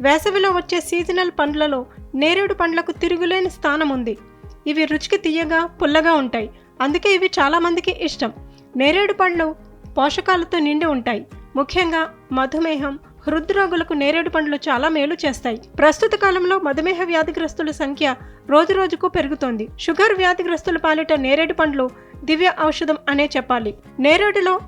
వేసవిలో వచ్చే సీజనల్ పండ్లలో నేరేడు పండ్లకు తిరుగులేని స్థానం ఉంది ఇవి రుచికి తీయగా పుల్లగా ఉంటాయి. అందుకే ఇవి చాలామందికి ఇష్టం. నేరేడు పండ్లు పోషకాలతో నిండి ఉంటాయి. ముఖ్యంగా మధుమేహం హృద్రోగులకు నేరేడు పండ్లు చాలా మేలు చేస్తాయి. ప్రస్తుత కాలంలో మధుమేహ వ్యాధిగ్రస్తుల సంఖ్య రోజురోజుకు పెరుగుతోంది. షుగర్ వ్యాధిగ్రస్తుల పాలిట నేరేడు పండ్లు దివ్య ఔషధం అనే చెప్పాలి. నేరేడులో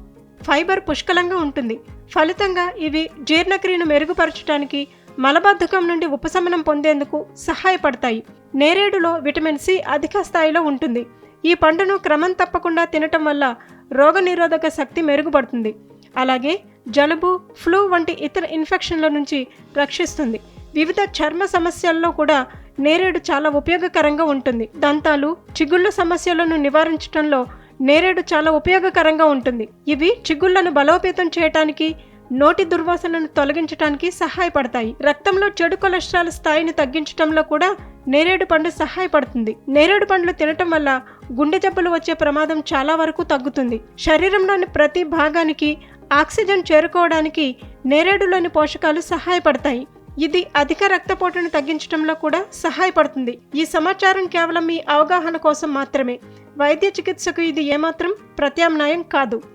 ఫైబర్ పుష్కలంగా ఉంటుంది. ఫలితంగా ఇవి జీర్ణక్రియను మెరుగుపరచడానికి మలబద్ధకం నుండి ఉపశమనం పొందేందుకు సహాయపడతాయి. నేరేడులో విటమిన్ సి అధిక స్థాయిలో ఉంటుంది. ఈ పండును క్రమం తప్పకుండా తినటం వల్ల రోగనిరోధక శక్తి మెరుగుపడుతుంది. అలాగే జలుబు ఫ్లూ వంటి ఇతర ఇన్ఫెక్షన్ల నుంచి రక్షిస్తుంది. వివిధ చర్మ సమస్యల్లో కూడా నేరేడు చాలా ఉపయోగకరంగా ఉంటుంది. దంతాలు చిగుళ్ళ సమస్యలను నివారించడంలో నేరేడు చాలా ఉపయోగకరంగా ఉంటుంది. ఇవి చిగుళ్ళను బలోపేతం చేయటానికి నోటి దుర్వాసనను తొలగించడానికి సహాయపడతాయి. రక్తంలో చెడు కొలెస్ట్రాల్ స్థాయిని తగ్గించడంలో కూడా నేరేడు పండు సహాయపడుతుంది. నేరేడు పండ్లు తినటం వల్ల గుండె జబ్బులు వచ్చే ప్రమాదం చాలా వరకు తగ్గుతుంది. శరీరంలోని ప్రతి భాగానికి ఆక్సిజన్ చేరుకోవడానికి నేరేడులోని పోషకాలు సహాయపడతాయి. ఇది అధిక రక్తపోటును తగ్గించడంలో కూడా సహాయపడుతుంది. ఈ సమాచారం కేవలం మీ అవగాహన కోసం మాత్రమే. వైద్య చికిత్సకు ఇది ఏమాత్రం ప్రత్యామ్నాయం కాదు.